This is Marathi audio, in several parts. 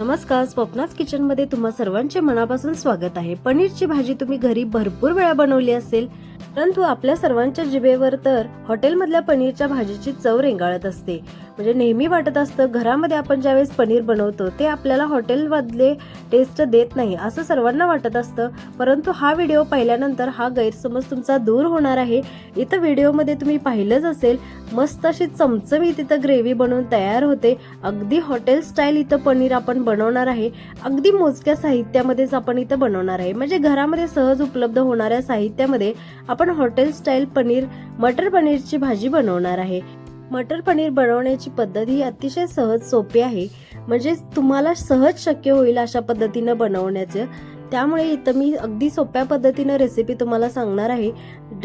नमस्कार स्वप्नाच किचनमध्ये तुम्हा सर्वांचे मनापासून स्वागत आहे. पनीरची भाजी तुम्ही घरी भरपूर वेळा बनवली असेल परंतु आपल्या सर्वांच्या जिभेवर तर हॉटेलमधल्या पनीरच्या भाजीची चव रेंगाळत असते. म्हणजे नेहमी वाटत असतं घरामध्ये आपण ज्यावेळेस पनीर बनवतो ते आपल्याला हॉटेलमधले टेस्ट देत नाही असं सर्वांना वाटत असतं. परंतु हा व्हिडिओ पाहिल्यानंतर हा गैरसमज तुमचा दूर होणार आहे. इथं व्हिडिओमध्ये तुम्ही पाहिलंच असेल मस्त अशी चमचमीत इथं ग्रेव्ही बनवून तयार होते. अगदी हॉटेल स्टाईल इथं पनीर आपण बनवणार आहे. अगदी मोजक्या साहित्यामध्येच आपण इथं बनवणार आहे. म्हणजे घरामध्ये सहज उपलब्ध होणाऱ्या साहित्यामध्ये आपण हॉटेल स्टाईल पनीर मटर पनीरची भाजी बनवणार आहे. मटर पनीर बनवण्याची पद्धत ही अतिशय सहज सोपी आहे. म्हणजेच तुम्हाला सहज शक्य होईल अशा पद्धतीनं बनवण्याचं. त्यामुळे इथं मी अगदी सोप्या पद्धतीनं रेसिपी तुम्हाला सांगणार आहे.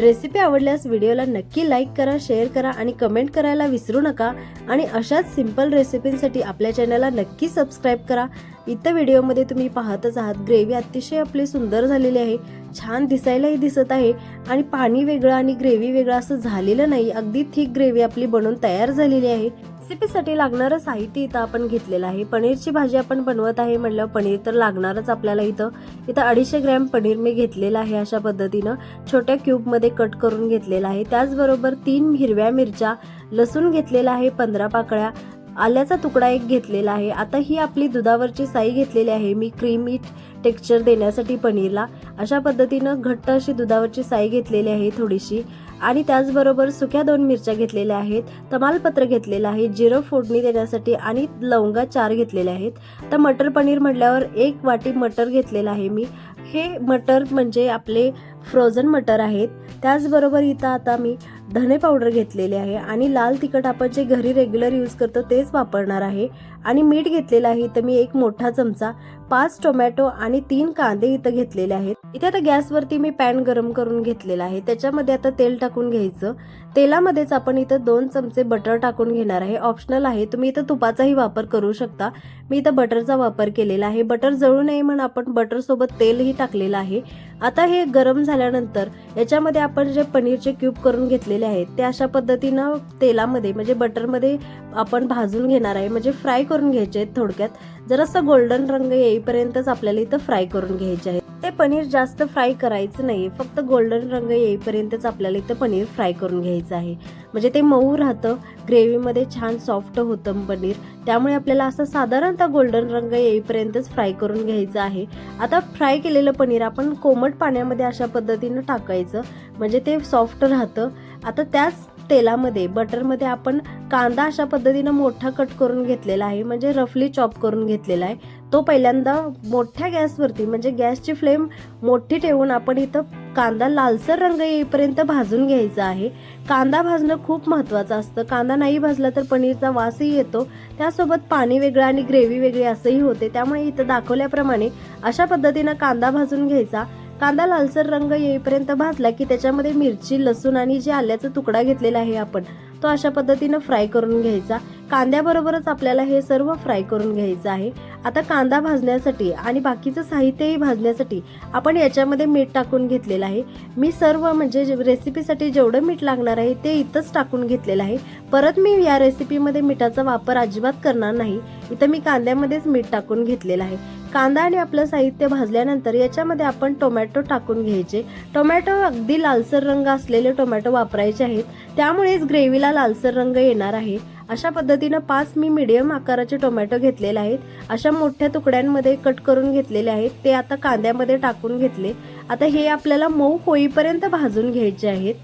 रेसिपी आवडल्यास व्हिडिओला नक्की लाईक करा शेअर करा आणि कमेंट करायला विसरू नका. आणि अशाच सिंपल रेसिपींसाठी आपल्या चॅनलला नक्की सबस्क्राईब करा. इथं व्हिडिओमध्ये तुम्ही पाहतच आहात ग्रेव्ही अतिशय आपली सुंदर झालेली आहे. छान दिसायलाही दिसत आहे. आणि पाणी वेगळं आणि ग्रेव्ही वेगळं असं झालेलं नाही. अगदी थिक ग्रेव्ही आपली बनवून तयार झालेली आहे. रेसिपीसाठी लागणारं साहित्य इथं आपण घेतलेलं आहे. पनीरची भाजी आपण बनवत आहे म्हणलं पनीर तर लागणारच आपल्याला इथं. इथं अडीचशे ग्रॅम पनीर मी घेतलेलं आहे अशा पद्धतीनं. छोट्या क्यूबमध्ये कट करून घेतलेलं आहे. त्याचबरोबर तीन हिरव्या मिरच्या लसूण घेतलेला आहे पंधरा पाकळ्या आल्याचा तुकडा एक घेतलेला आहे. आता ही आपली दुधावरची साई घेतलेली आहे. मी क्रीमी टेक्स्चर देण्यासाठी पनीरला अशा पद्धतीनं घट्ट अशी दुधावरची साई घेतलेली आहे थोडीशी. आणि त्याचबरोबर सुक्या दोन मिरच्या घेतलेल्या आहेत तमालपत्र घेतलेलं आहे जिरं फोडणी देण्यासाठी आणि लवंगा चार घेतलेल्या आहेत. तर मटर पनीर म्हटल्यावर एक वाटी मटर घेतलेलं आहे मी. हे मटर म्हणजे आपले फ्रोझन मटर आहेत. त्याचबरोबर इथं आता मी धने पावडर घेतलेले आहे आणि लाल तिखट आपण जे घरी रेग्युलर यूज करतो तेच वापरणार आहे. आणि मीठ घेतलेलं आहे. इथं मी एक मोठा चमचा पाच टोमॅटो आणि तीन कांदे इथं घेतलेले आहेत. इथे आता गॅसवरती मी पॅन गरम करून घेतलेला आहे. त्याच्यामध्ये आता तेल टाकून घ्यायचं. तेलामध्येच आपण इथं दोन चमचे बटर टाकून घेणार आहे. ऑप्शनल आहे. तुम्ही इथं तुपाचाही वापर करू शकता. मी इथं बटरचा वापर केलेला आहे. बटर जळू नये म्हणून आपण बटर सोबत तेलही टाकलेलं आहे. आता हे गरम झाल्यानंतर याच्यामध्ये आपण जे पनीरचे क्यूब करून घेतलेले आहेत ते अशा पद्धतीनं तेलामध्ये म्हणजे बटरमध्ये आपण भाजून घेणार आहे म्हणजे फ्राय करून घ्यायचे आहेत थोडक्यात. जरासं गोल्डन रंग येईपर्यंतच आपल्याला इथं फ्राय करून घ्यायचे आहे ते पनीर जास्त फ्राय करायचं नाही फक्त गोल्डन रंग येईपर्यंतच आपल्याला इथं पनीर फ्राय करून घ्यायचं आहे. म्हणजे ते मऊ राहतं ग्रेव्हीमध्ये छान सॉफ्ट होतं पनीर. त्यामुळे आपल्याला असं साधारणतः गोल्डन रंग येईपर्यंतच फ्राय करून घ्यायचं आहे. आता फ्राय केलेलं पनीर आपण कोमट पाण्यामध्ये अशा पद्धतीनं टाकायचं म्हणजे ते सॉफ्ट राहतं. आता त्याच तेलामध्ये बटरमध्ये आपण कांदा अशा पद्धतीनं मोठा कट करून घेतलेला आहे म्हणजे रफली चॉप करून घेतलेला आहे. तो पहिल्यांदा मोठ्या गॅसवरती म्हणजे गॅसची फ्लेम मोठी ठेवून आपण इथं कांदा लालसर रंग येईपर्यंत भाजून घ्यायचा आहे. कांदा भाजणं खूप महत्त्वाचं असतं. कांदा नाही भाजला तर पनीरचा वासही येतो. त्यासोबत पाणी वेगळं आणि ग्रेव्ही वेगळी असंही होते. त्यामुळे इथं दाखवल्याप्रमाणे अशा पद्धतीनं कांदा भाजून घ्यायचा. कांदा लालसर रंग येईपर्यंत भाजला की त्याच्यामध्ये मिरची लसूण आणि जे आल्याचा तुकडा घेतलेला आहे आपण तो अशा पद्धतीनं फ्राय करून घ्यायचा. कांद्याबरोबरच आपल्याला हे सर्व फ्राय करून घ्यायचं आहे. आता कांदा भाजण्यासाठी आणि बाकीचं साहित्यही भाजण्यासाठी आपण याच्यामध्ये मीठ टाकून घेतलेलं आहे. मी सर्व म्हणजे जे रेसिपीसाठी जेवढं मीठ लागणार आहे ते इथंच टाकून घेतलेलं आहे. परत मी या रेसिपीमध्ये मिठाचा वापर अजिबात करणार नाही. इथं मी कांद्यामध्येच मीठ टाकून घेतलेलं आहे. कांदा आणि आपलं साहित्य भाजल्यानंतर याच्यामध्ये आपण टोमॅटो टाकून घ्यायचे. टोमॅटो अगदी लालसर रंग असलेले टोमॅटो वापरायचे आहेत. त्यामुळेच ग्रेव्हीला लालसर रंग येणार आहे. अशा पद्धतीनं पाच मी मिडियम आकाराचे टोमॅटो घेतलेले आहेत. अशा मोठ्या तुकड्यांमध्ये कट करून घेतलेले आहेत. ते आता कांद्यामध्ये टाकून घेतले. आता हे आपल्याला मऊ होईपर्यंत भाजून घ्यायचे आहेत.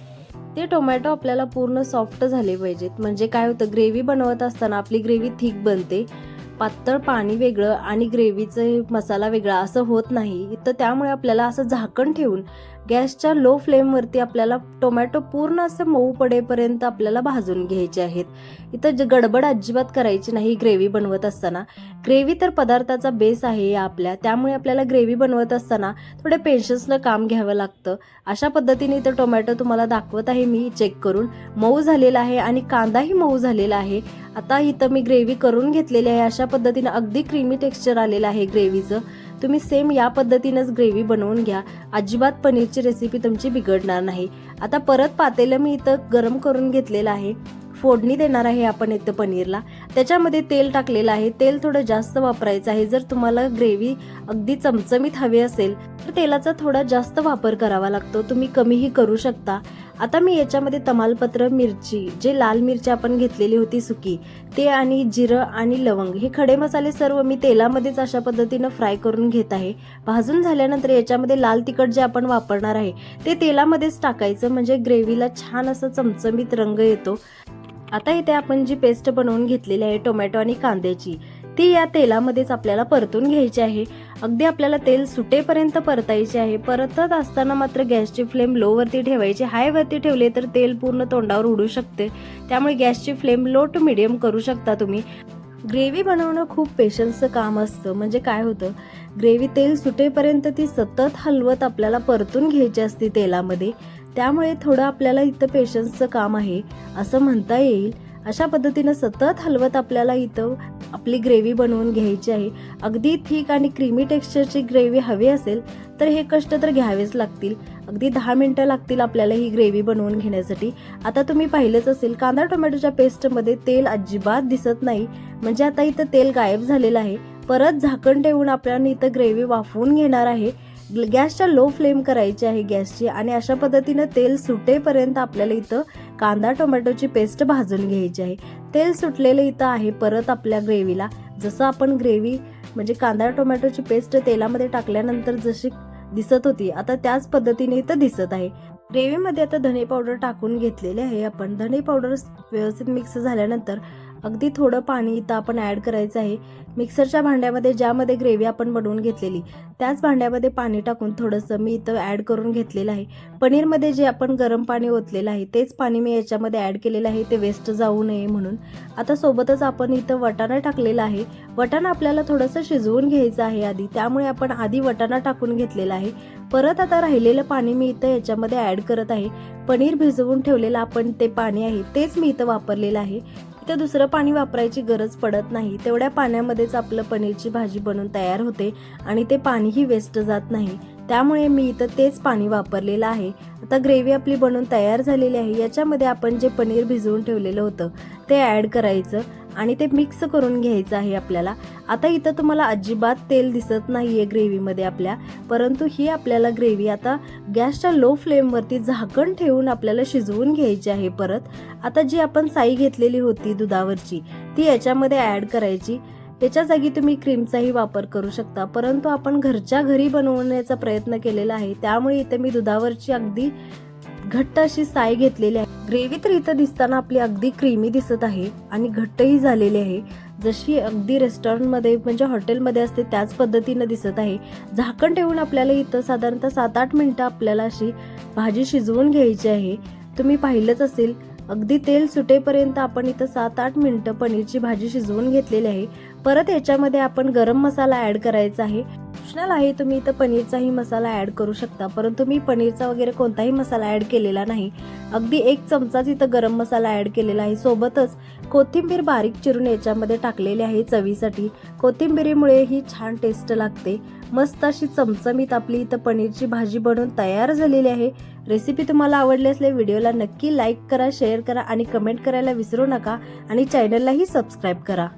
ते टोमॅटो आपल्याला पूर्ण सॉफ्ट झाले पाहिजेत. म्हणजे काय होतं ग्रेव्ही बनवत असताना आपली ग्रेव्ही थिक बनते. पातळ पाणी वेगळं आणि ग्रेव्हीचं मसाला वेगळा असं होत नाही तर त्यामुळे आपल्याला असं झाकण ठेवून गॅसच्या लो फ्लेमवरती आपल्याला टोमॅटो पूर्ण असं मऊ पडेपर्यंत आपल्याला भाजून घ्यायचे आहेत. इथं गडबड अजिबात करायची नाही ग्रेव्ही बनवत असताना. ग्रेव्ही तर पदार्थाचा बेस आहे या आपल्या. त्यामुळे आपल्याला ग्रेव्ही बनवत असताना थोडे पेशन्सनं काम घ्यावं लागतं. अशा पद्धतीने इथं टोमॅटो तुम्हाला दाखवत आहे मी चेक करून. मऊ झालेला आहे आणि कांदाही मऊ झालेला आहे. आता इथं मी ग्रेव्ही करून घेतलेली आहे. अशा पद्धतीनं अगदी क्रीमी टेक्स्चर आलेलं आहे ग्रेव्हीचं. तुम्ही सेम या पद्धतीनंच ग्रेव्ही बनवून घ्या. अजिबात पनीरची रेसिपी तुमची बिघडणार नाही. आता परत पातेलं मी इथं गरम करून घेतलेलं आहे. फोडणी देणार आहे आपण इथं पनीरला. त्याच्यामध्ये तेल टाकलेलं आहे. तेल थोडं जास्त वापरायचं आहे. जर तुम्हाला ग्रेव्ही अगदी चमचमीत हवी असेल तर तेलाचा थोडा जास्त वापर करावा लागतो. तुम्ही कमीही करू शकता. आता मी याच्यामध्ये तमालपत्र मिरची जे लाल मिरची आपण घेतलेली होती सुकी ते आणि जिरं आणि लवंग हे खडे मसाले सर्व मी तेलामध्येच अशा पद्धतीनं फ्राय करून घेत आहे. भाजून झाल्यानंतर याच्यामध्ये लाल तिखट जे आपण वापरणार आहे ते तेलामध्येच टाकायचं म्हणजे ग्रेव्हीला छान असं चमचमीत रंग येतो. आता इथे आपण जी पेस्ट बनवून घेतलेली आहे टोमॅटो आणि कांद्याची ती या तेलामध्येच आपल्याला परतून घ्यायची आहे. अगदी आपल्याला तेल सुटेपर्यंत परतायचे आहे. परतत असताना मात्र गॅसची फ्लेम लोवरती ठेवायची. हायवरती ठेवले तर तेल पूर्ण तोंडावर उडू शकते. त्यामुळे गॅसची फ्लेम लो टू मिडियम करू शकता तुम्ही. ग्रेव्ही बनवणं खूप पेशन्सचं काम असतं. म्हणजे काय होतं? ग्रेव्ही तेल सुटेपर्यंत ती सतत हलवत आपल्याला परतून घ्यायची असते तेलामध्ये. त्यामुळे थोडं आपल्याला इथं पेशन्सचं काम आहे. असं म्हणता येईल. अशा पद्धतीनं सतत हलवत आपल्याला इथं आपली ग्रेव्ही बनवून घ्यायची आहे. अगदी थिक आणि क्रीमी टेक्स्चरची ग्रेव्ही हवी असेल तर हे कष्ट तर घ्यावेच लागतील. अगदी दहा मिनटं लागतील आपल्याला ही ग्रेव्ही बनवून घेण्यासाठी. आता तुम्ही पाहिलंच असेल कांदा टोमॅटोच्या पेस्टमध्ये तेल अजिबात दिसत नाही. म्हणजे आता इथं तेल गायब झालेलं आहे. परत झाकण ठेवून आपल्याला इथं ग्रेव्ही वाफवून घेणार आहे. गॅसच्या लो फ्लेम करायची आहे गॅसची आणि अशा पद्धतीनं तेल सुटेपर्यंत आपल्याला इथं कांदा टोमॅटोची पेस्ट भाजून घ्यायची आहे. तेल सुटलेलं इथं आहे परत आपल्या ग्रेव्हीला. जसं आपण ग्रेव्ही म्हणजे कांदा टोमॅटोची पेस्ट तेलामध्ये टाकल्यानंतर जशी दिसत होती आता त्याच पद्धतीने इथं दिसत आहे. ग्रेव्हीमध्ये आता धने पावडर टाकून घेतलेले आहे आपण. धने पावडर व्यवस्थित मिक्स झाल्यानंतर अगदी थोडं पाणी इथं आपण ॲड करायचं आहे. मिक्सरच्या भांड्यामध्ये ज्यामध्ये ग्रेव्ही आपण बनवून घेतलेली त्याच भांड्यामध्ये पाणी टाकून थोडंसं मी इथं ॲड करून घेतलेलं आहे. पनीरमध्ये जे आपण गरम पाणी ओतलेलं आहे तेच पाणी मी याच्यामध्ये ॲड केलेलं आहे. ते वेस्ट जाऊ नये म्हणून. आता सोबतच आपण इथं वटाणा टाकलेला आहे. वटाणा आपल्याला थोडंसं शिजवून घ्यायचं आहे आधी. त्यामुळे आपण आधी वटाणा टाकून घेतलेला आहे. परत आता राहिलेलं पाणी मी इथं याच्यामध्ये ॲड करत आहे. पनीर भिजवून ठेवलेलं आपण ते पाणी आहे तेच मी इथं वापरलेलं आहे. ते दुसरं पाणी वापरायची गरज पडत नाही. तेवढ्या पाण्यामध्येच आपलं पनीरची भाजी बनवून तयार होते आणि ते पाणीही वेस्ट जात नाही. त्यामुळे मी इथं तेच पाणी वापरलेलं आहे. आता ग्रेव्ही आपली बनवून तयार झालेली आहे. याच्यामध्ये आपण जे पनीर भिजवून ठेवलेलं होतं ते ॲड करायचं. आणि ते मिक्स करून घ्यायचं आहे आपल्याला. आता इथं तुम्हाला अजिबात तेल दिसत नाही आहे ग्रेव्हीमध्ये आपल्या परंतु ही आपल्याला ग्रेव्ही आता गॅसच्या लो फ्लेमवरती झाकण ठेवून आपल्याला शिजवून घ्यायची आहे परत. आता जी आपण साई घेतलेली होती दुधावरची ती याच्यामध्ये ॲड करायची. त्याच्या जागी तुम्ही क्रीमचाही वापर करू शकता परंतु आपण घरच्या घरी बनवण्याचा प्रयत्न केलेला आहे. त्यामुळे इथे मी दुधावरची अगदी घट्ट अशी साय घेतलेली आहे. ग्रेव्ही तर इथं दिसताना आपली अगदी क्रीमी दिसत आहे आणि घट्टही झालेली आहे. जशी अगदी रेस्टॉरंटमध्ये म्हणजे हॉटेलमध्ये असते त्याच पद्धतीनं दिसत आहे. झाकण ठेवून आपल्याला इथं साधारणतः सात आठ मिनटं आपल्याला अशी भाजी शिजवून घ्यायची आहे. तुम्ही पाहिलंच असेल अगदी तेल सुटेपर्यंत आपण इथं सात आठ मिनटं पनीरची भाजी शिजवून घेतलेली आहे. परत याच्यामध्ये आपण गरम मसाला ॲड करायचा आहे. ऑप्शनल आहे. तुम्ही इथं पनीरचाही मसाला ॲड करू शकता. परंतु मी पनीरचा वगैरे कोणताही मसाला ॲड केलेला नाही. अगदी एक चमचाच इथं गरम मसाला ॲड केलेला आहे. सोबतच कोथिंबीर बारीक चिरून याच्यामध्ये टाकलेली आहे चवीसाठी. कोथिंबीरीमुळे ही छान टेस्ट लागते. मस्त अशी चमचमीत आपली इथं पनीरची भाजी बनवून तयार झालेली आहे. रेसिपी तुम्हाला आवडली असले व्हिडिओला नक्की लाईक करा शेअर करा आणि कमेंट करायला विसरू नका. आणि चॅनललाही सबस्क्राईब करा.